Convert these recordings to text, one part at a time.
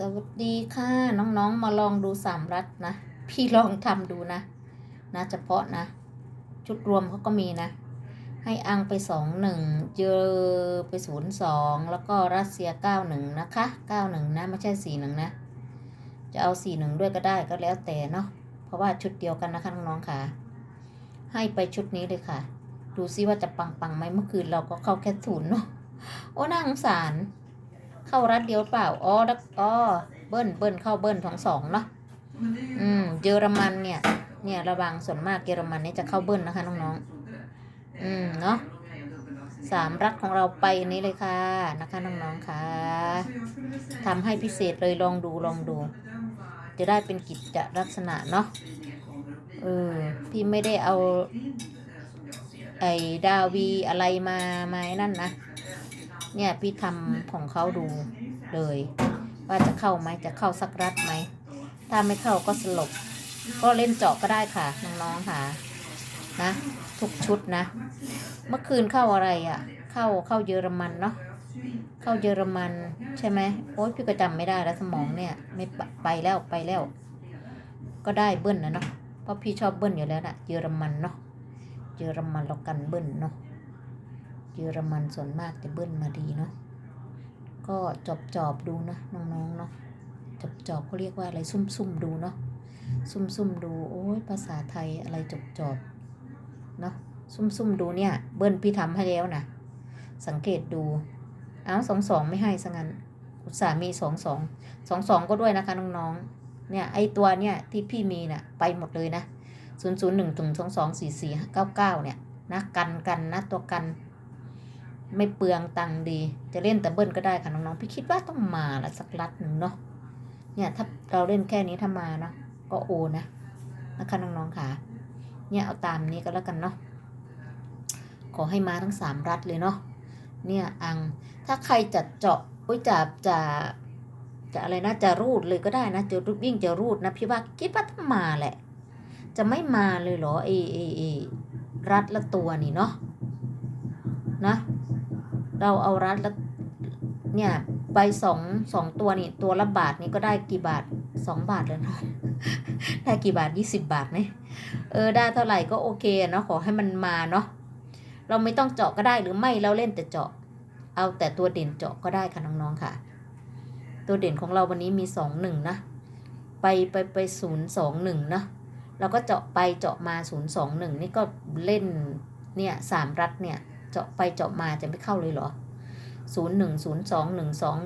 สวัสดีค่ะน้องๆมาลองดูสามรัฐนะ พี่ลองทำดูนะ นะเฉพาะนะ ชุดรวมเขาก็มีนะ ให้อังไปสองหนึ่งเยอไปศูนย์สองแล้วก็รัสเซียเก้าหนึ่งนะคะเก้าหนึ่งนะไม่ใช่สี่หนึ่งนะ จะเอาสี่หนึ่งด้วยก็ได้ก็แล้วแต่เนาะเพราะว่าชุดเดียวกันนะคะน้องๆค่ะ ให้ไปชุดนี้เลยค่ะ ดูซิว่าจะปังปังๆไหมเมื่อคืนเราก็เข้าแค่ศูนย์เนาะโอ้น่าสงสาร เข้ารัดเดียวเปล่า อ๋อดักอ๋อเบิ้ลเบิ้ลเข้าเบิ้ลทั้งสองเนาะ อืม เยอรมันเนี่ย เนี่ยระวังส่วนมากเยอรมันนี่จะเข้าเบิ้ลนะคะน้องๆ อืม เนาะสามรัฐของเราไปอันนี้เลยค่ะนะคะน้องๆค่ะทำให้พิเศษเลยลองดูลองดู จะได้เป็นกิจลักษณะเนาะเออพี่ไม่ได้เอา ไอ้ดาวีอะไรมามาไอ้นั่นนะ เนี่ยพี่ทำของเขาดูเลย ว่าจะเข้าไหมจะเข้าสักรัดไหม ถ้าไม่เข้าก็สลบ ก็เล่นเจาะก็ได้ค่ะน้องๆค่ะนะทุกชุดนะ เมื่อคืนเข้าอะไรอะ่ะ เข้าเข้าเยอรมันเนาะเข้าเยอรมันใช่ไหมโอ๊ยพี่ก็จำไม่ได้แล้วสมองเนี่ย ไม่ไปแล้วไปแล้ว ก็ได้เบิ้ลนะเนาะเพราะพี่ชอบเบิ้ลอยู่แล้วนะเยอรมันเนาะเยอรมันเรากันเบิ้ลเนาะ เยอรมันส่วนมากจะเบิ้ลมาดีเนาะก็จอบจอบดูนะน้องๆเนาะจอบจอบเขาเรียกว่าอะไรซุ่มซุ่มดูเนาะซุ่มซุ่มดูโอ้ยภาษาไทยอะไรจอบจอบเนาะซุ่มซุ่มดูเนี่ย เบิ้ลพี่ทำให้แล้วนะสังเกตดูเอ้าสองสองไม่ให้ซะงั้นอุตส่าห์มีสองสองสองสองก็ด้วยนะคะน้องๆเนี่ยไอตัวเนี่ยที่พี่มีน่ะไปหมดเลยนะศูนย์ศูนย์หนึ่งถึงสองสองสี่สี่เก้าเก้าเนี่ยนะกันกันนะตัวกัน ไม่เปลืองตังดี จะเล่นแต่เบิ้ลก็ได้ค่ะน้องๆพี่คิดว่าต้องมาละสักลัดหนึ่งเนาะเนี่ยถ้าเราเล่นแค่นี้ถ้ามาเนาะก็โอนะนะคะน้องๆค่ะ เนี่ยเอาตามนี้ก็แล้วกันเนาะขอให้มาทั้งสามรัฐเลยเนาะเนี่ยอังถ้าใครจะเจาะอุ้ยจะจะจะอะไรนะจะรูดเลยก็ได้นะจะรูดยิ่งจะรูดนะพี่ว่าคิดว่าต้องมาแหละ จะไม่มาเลยเหรอเอเอเอรัดละตัวนี่เนาะนะ เราเอารัดและเนี่ยใบสองสองตัวนี่ตัวละบาทนี่ก็ได้กี่บาทสองบาทเลยเนาะได้กี่บาทยี่สิบบาทไหมเออได้เท่าไหร่ก็โอเคเนาะขอให้มันมาเนาะเราไม่ต้องเจาะก็ได้หรือไม่เราเล่นแต่เจาะ เอาแต่ตัวเด่นเจาะก็ได้ค่ะน้องๆค่ะ ตัวเด่นของเราวันนี้มีสองหนึ่งนะไปไปไปศูนย์สองหนึ่งนะเราก็เจาะไปเจาะมาศูนย์สองหนึ่งนี่ก็เล่นเนี่ยสามรัดเนี่ย เจาะไปเจาะมาจะไม่เข้าเลยเหรอศูนย์หนึ่งศูนย์สองหนึ่งสอง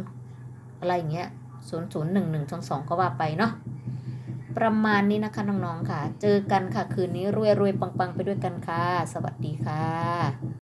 อะไรอย่างเงี้ยศูนย์ศูนย์หนึ่งหนึ่งสองสองก็ว่าไปเนาะประมาณนี้นะคะน้องๆค่ะ เจอกันค่ะคืนนี้รวยรวยๆปังๆ ไปด้วยกันค่ะ สวัสดีค่ะ